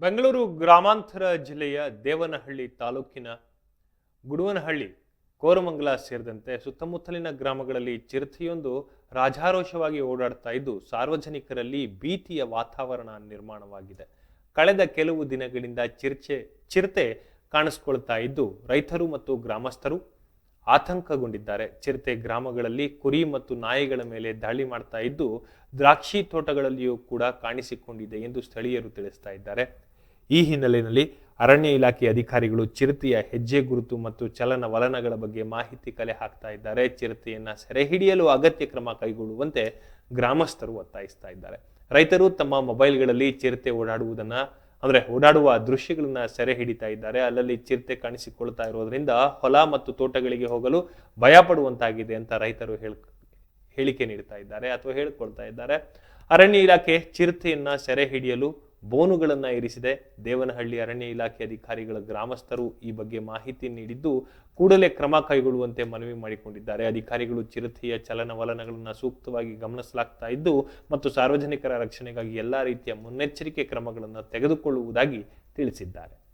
ಬೆಂಗಳೂರು ಗ್ರಾಮಾಂತರ ಜಿಲ್ಲೆಯ ದೇವನಹಳ್ಳಿ ತಾಲೂಕಿನ ಗುಡುವನಹಳ್ಳಿ, ಕೋರಮಂಗಲ ಸೇರಿದಂತೆ ಸುತ್ತಮುತ್ತಲಿನ ಗ್ರಾಮಗಳಲ್ಲಿ ಚಿರತೆಯೊಂದು ರಾಜಾರೋಷವಾಗಿ ಓಡಾಡ್ತಾ ಇದ್ದು, ಸಾರ್ವಜನಿಕರಲ್ಲಿ ಭೀತಿಯ ವಾತಾವರಣ ನಿರ್ಮಾಣವಾಗಿದೆ. ಕಳೆದ ಕೆಲವು ದಿನಗಳಿಂದ ಚಿರ್ಚೆ, ಚಿರತೆ ಕಾಣಿಸ್ಕೊಳ್ತಾ ಇದ್ದು, ರೈತರು ಮತ್ತು ಗ್ರಾಮಸ್ಥರು ಆತಂಕಗೊಂಡಿದ್ದಾರೆ. ಚಿರತೆ ಗ್ರಾಮಗಳಲ್ಲಿ ಕುರಿ ಮತ್ತು ನಾಯಿಗಳ ಮೇಲೆ ದಾಳಿ ಮಾಡ್ತಾ ಇದ್ದು, ದ್ರಾಕ್ಷಿ ತೋಟಗಳಲ್ಲಿಯೂ ಕೂಡ ಕಾಣಿಸಿಕೊಂಡಿದೆ ಎಂದು ಸ್ಥಳೀಯರು ತಿಳಿಸ್ತಾ ಇದ್ದಾರೆ. ಈ ಹಿನ್ನೆಲೆಯಲ್ಲಿ ಅರಣ್ಯ ಇಲಾಖೆ ಅಧಿಕಾರಿಗಳು ಚಿರತೆಯ ಹೆಜ್ಜೆ ಗುರುತು ಮತ್ತು ಚಲನವಲನಗಳ ಬಗ್ಗೆ ಮಾಹಿತಿ ಕಲೆ ಹಾಕ್ತಾ ಇದ್ದಾರೆ. ಚಿರತೆಯನ್ನು ಸೆರೆ ಹಿಡಿಯಲು ಅಗತ್ಯ ಕ್ರಮ ಕೈಗೊಳ್ಳುವಂತೆ ಗ್ರಾಮಸ್ಥರು ಒತ್ತಾಯಿಸ್ತಾ ಇದ್ದಾರೆ. ರೈತರು ತಮ್ಮ ಮೊಬೈಲ್ಗಳಲ್ಲಿ ಚಿರತೆ ಓಡಾಡುವುದನ್ನ ಅಂದ್ರೆ ಓಡಾಡುವ ದೃಶ್ಯಗಳನ್ನ ಸೆರೆ ಹಿಡಿತಾ ಇದ್ದಾರೆ. ಅಲ್ಲಲ್ಲಿ ಚಿರತೆ ಕಾಣಿಸಿಕೊಳ್ತಾ ಇರೋದ್ರಿಂದ ಹೊಲ ಮತ್ತು ತೋಟಗಳಿಗೆ ಹೋಗಲು ಭಯ ಪಡುವಂತಾಗಿದೆ ಅಂತ ರೈತರು ಹೇಳ್, ಹೇಳಿಕೆ ನೀಡ್ತಾ ಇದ್ದಾರೆ ಅಥವಾ ಹೇಳಿಕೊಳ್ತಾ ಇದ್ದಾರೆ. ಅರಣ್ಯ ಇಲಾಖೆ ಚಿರತೆಯನ್ನ ಸೆರೆ ಹಿಡಿಯಲು ಬೋನುಗಳನ್ನ ಇರಿಸಿದೆ. ದೇವನಹಳ್ಳಿ ಅರಣ್ಯ ಇಲಾಖೆ ಅಧಿಕಾರಿಗಳ ಗ್ರಾಮಸ್ಥರು ಈ ಬಗ್ಗೆ ಮಾಹಿತಿ ನೀಡಿದ್ದು, ಕೂಡಲೇ ಕ್ರಮ ಕೈಗೊಳ್ಳುವಂತೆ ಮನವಿ ಮಾಡಿಕೊಂಡಿದ್ದಾರೆ. ಅಧಿಕಾರಿಗಳು ಚಿರತೆಯ ಚಲನವಲನಗಳನ್ನು ಸೂಕ್ತವಾಗಿ ಗಮನಿಸಲಾಗ್ತಾ ಇದ್ದು ಮತ್ತು ಸಾರ್ವಜನಿಕರ ರಕ್ಷಣೆಗಾಗಿ ಎಲ್ಲಾ ರೀತಿಯ ಮುನ್ನೆಚ್ಚರಿಕೆ ಕ್ರಮಗಳನ್ನು ತೆಗೆದುಕೊಳ್ಳುವುದಾಗಿ ತಿಳಿಸಿದ್ದಾರೆ.